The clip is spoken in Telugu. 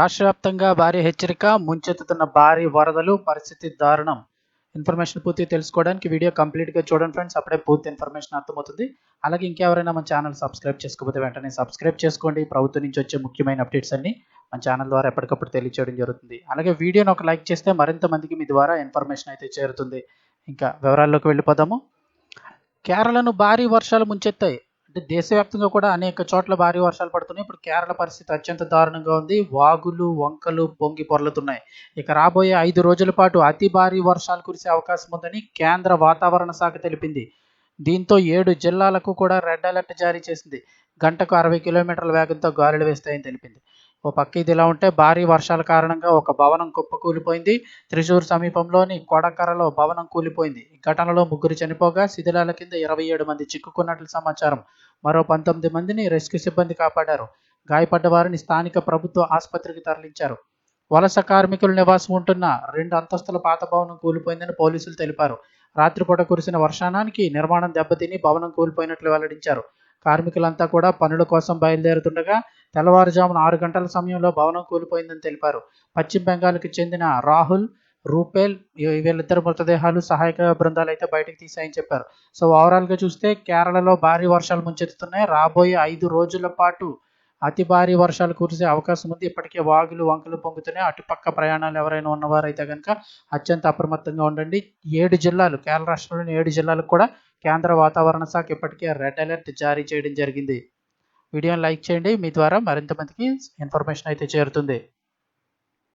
రాష్ట్ర వ్యాప్తంగా భారీ హెచ్చరిక ముంచెత్తుతున్న భారీ వరదలు పరిస్థితి దారుణం. ఇన్ఫర్మేషన్ పూర్తి తెలుసుకోవడానికి వీడియో కంప్లీట్గా చూడండి ఫ్రెండ్స్. అప్పుడే పూర్తి ఇన్ఫర్మేషన్ అర్థమవుతుంది. అలాగే ఇంకెవరైనా మన ఛానల్ సబ్స్క్రైబ్ చేసుకోకపోతే వెంటనే సబ్స్క్రైబ్ చేసుకోండి. ప్రభుత్వం నుంచి వచ్చే ముఖ్యమైన అప్డేట్స్ అన్ని మన ఛానల్ ద్వారా ఎప్పటికప్పుడు తెలియచేయడం జరుగుతుంది. అలాగే వీడియోని ఒక లైక్ చేస్తే మరింత మందికి మీ ద్వారా ఇన్ఫర్మేషన్ అయితే చేరుతుంది. ఇంకా వివరాల్లోకి వెళ్ళిపోదాము. కేరళను భారీ వర్షాలు ముంచెత్తాయి. అంటే దేశవ్యాప్తంగా కూడా అనేక చోట్ల భారీ వర్షాలు పడుతున్నాయి. ఇప్పుడు కేరళ పరిస్థితి అత్యంత దారుణంగా ఉంది. వాగులు వంకలు పొంగి పొర్లుతున్నాయి. ఇక రాబోయే ఐదు రోజుల పాటు అతి భారీ వర్షాలు కురిసే అవకాశం ఉందని కేంద్ర వాతావరణ శాఖ తెలిపింది. దీంతో ఏడు జిల్లాలకు కూడా రెడ్ అలర్ట్ జారీ చేసింది. గంటకు అరవై కిలోమీటర్ల వేగంతో గాలులు వేస్తాయని తెలిపింది. ఓ పక్క ఇది ఇలా ఉంటే భారీ వర్షాల కారణంగా ఒక భవనం కుప్పకూలిపోయింది. త్రిశూర్ సమీపంలోని కొడకరలో భవనం కూలిపోయింది. ఈ ఘటనలో ముగ్గురు చనిపోగా శిథిలాల కింద ఇరవై ఏడు మంది చిక్కుకున్నట్లు సమాచారం. మరో పంతొమ్మిది మందిని రెస్క్యూ సిబ్బంది కాపాడారు. గాయపడ్డ వారిని స్థానిక ప్రభుత్వ ఆసుపత్రికి తరలించారు. వలస కార్మికులు నివాసం ఉంటున్న రెండు అంతస్తుల పాత భవనం కూలిపోయిందని పోలీసులు తెలిపారు. రాత్రిపూట కురిసిన వర్షానానికి నిర్మాణం దెబ్బతిని భవనం కూలిపోయినట్లు వెల్లడించారు. కార్మికులంతా కూడా పనుల కోసం బయలుదేరుతుండగా తెల్లవారుజామున ఆరు గంటల సమయంలో భవనం కూలిపోయిందని తెలిపారు. పశ్చిమ బెంగాల్కి చెందిన రాహుల్ రూపేల్ వీళ్ళిద్దరు మృతదేహాలు సహాయక బృందాలు అయితే బయటకు తీసాయని చెప్పారు. సో ఓవరాల్గా చూస్తే కేరళలో భారీ వర్షాలు ముంచెత్తుతున్నాయి. రాబోయే ఐదు రోజుల పాటు అతి భారీ వర్షాలు కురిసే అవకాశం ఉంది. ఇప్పటికే వాగులు వంకలు పొంగుతున్నాయి. అటుపక్క ప్రయాణాలు ఎవరైనా ఉన్నవారైతే కనుక అత్యంత అప్రమత్తంగా ఉండండి. ఏడు జిల్లాలు కేరళ రాష్ట్రంలోని ఏడు జిల్లాలకు కూడా కేంద్ర వాతావరణ శాఖ ఇప్పటికే రెడ్ అలర్ట్ జారీ చేయడం జరిగింది. వీడియోని లైక్ చేయండి. మీ ద్వారా మరింత మందికి ఇన్ఫర్మేషన్ అయితే చేరుతుంది.